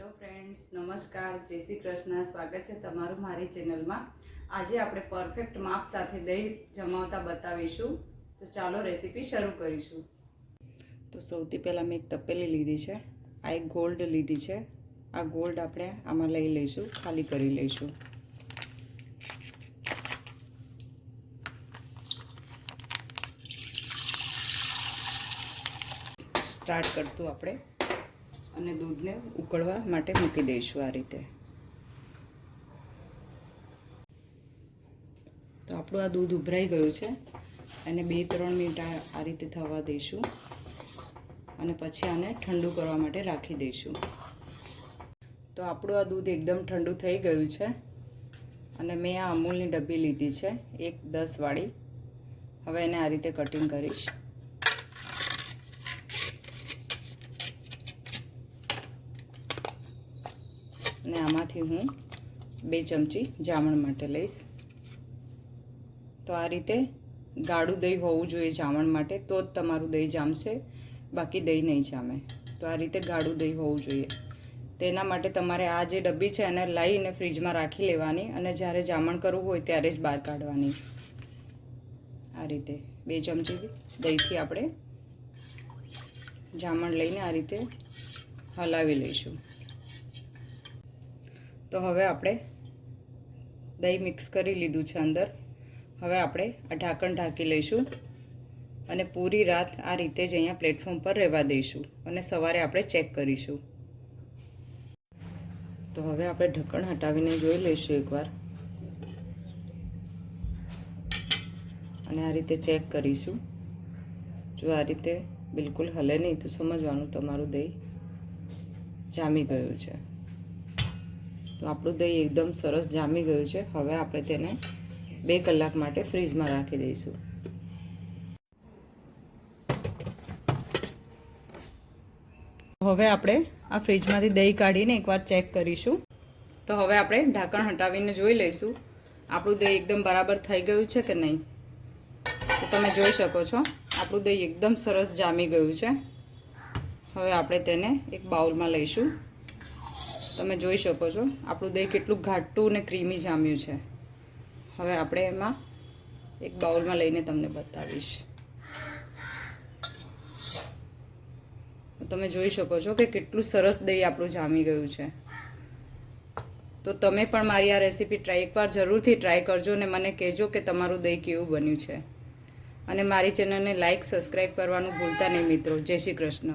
Hello friends નમસ્કાર, જય શ્રી કૃષ્ણ, સ્વાગત છે તમારું મારી ચેનલમાં. આજે આપણે પરફેક્ટ માપ સાથે દહીં જમાવતા બતાવીશું. તો ચાલો રેસીપી શરૂ કરીશું. તો સૌથી પહેલાં મેં એક તપેલી લીધી છે, આ એક ગોલ્ડ લીધી છે. આ ગોલ્ડ આપણે આમાં લઈ લઈશું, ખાલી કરી લઈશું. સ્ટાર્ટ કરશું આપણે. અને દૂધને ઉકળવા માટે મૂકી દઈશું આ રીતે. તો આપણું આ દૂધ ઉભરાઈ ગયું છે અને બે ત્રણ મિનિટ આ રીતે થવા દઈશું. અને પછી આને ઠંડુ કરવા માટે રાખી દઈશું. તો આપણું આ દૂધ એકદમ ઠંડુ થઈ ગયું છે. અને મેં આ અમૂલની ડબ્બી લીધી છે, એક દસવાળી હવે એને આ રીતે કટિંગ કરીશ. અને આમાંથી હું બે ચમચી જામણ માટે લઈશ. તો આ રીતે ગાળું દહીં હોવું જોઈએ જામણ માટે, તો જ તમારું દહીં જામશે, બાકી દહીં નહીં જામે. તો આ રીતે ગાડું દહીં હોવું જોઈએ. તેના માટે તમારે આ જે ડબ્બી છે એને લાવીને ફ્રીજમાં રાખી લેવાની અને જ્યારે જામણ કરવું હોય ત્યારે જ બહાર કાઢવાની. આ રીતે બે ચમચી દહીંથી આપણે જામણ લઈને આ રીતે હલાવી લઈશું. તો હવે આપણે દહીં મિક્સ કરી લીધું છે અંદર. હવે આપણે આ ઢાંકણ ઢાંકી લઈશું અને પૂરી રાત આ રીતે જ અહીંયા પ્લેટફોર્મ પર રહેવા દઈશું અને સવારે આપણે ચેક કરીશું. તો હવે આપણે ઢક્કણ હટાવીને જોઈ લઈશું એકવાર. અને આ રીતે ચેક કરીશું. જો આ રીતે બિલકુલ હલે નહીં તો સમજવાનું તમારું દહીં જામી ગયું છે. તો આપણું દહીં એકદમ સરસ જામી ગયું છે. હવે આપણે તેને બે કલાક માટે ફ્રીજમાં રાખી દઈશું. હવે આપણે આ ફ્રીજમાંથી દહીં કાઢીને એકવાર ચેક કરીશું. તો હવે આપણે ઢાંકણ હટાવીને જોઈ લઈશું. આપણું દહીં એકદમ બરાબર થઈ ગયું છે કે નહીં? તો તમે જોઈ શકો છો, આપણું દહીં એકદમ સરસ જામી ગયું છે. હવે આપણે તેને એક બાઉલમાં લઈશું. તમે જોઈ શકો છો. આપણું દહીં કેટલું ઘાટું અને ક્રીમી જામ્યું છે. હવે આપણે એમાં એક બાઉલમાં લઈને તમને બતાવીશ. તમે જોઈ શકો છો કે કેટલું સરસ દહીં આપણું જામી ગયું છે. તો તમે પણ મારી આ રેસીપી ટ્રાય એકવાર જરૂરથી ટ્રાય કરજો અને મને કહેજો કે તમારું દહીં કેવું બન્યું છે. અને મારી ચેનલને લાઇક સબસ્ક્રાઈબ કરવાનું ભૂલતા નહીં મિત્રો. જય શ્રી કૃષ્ણ.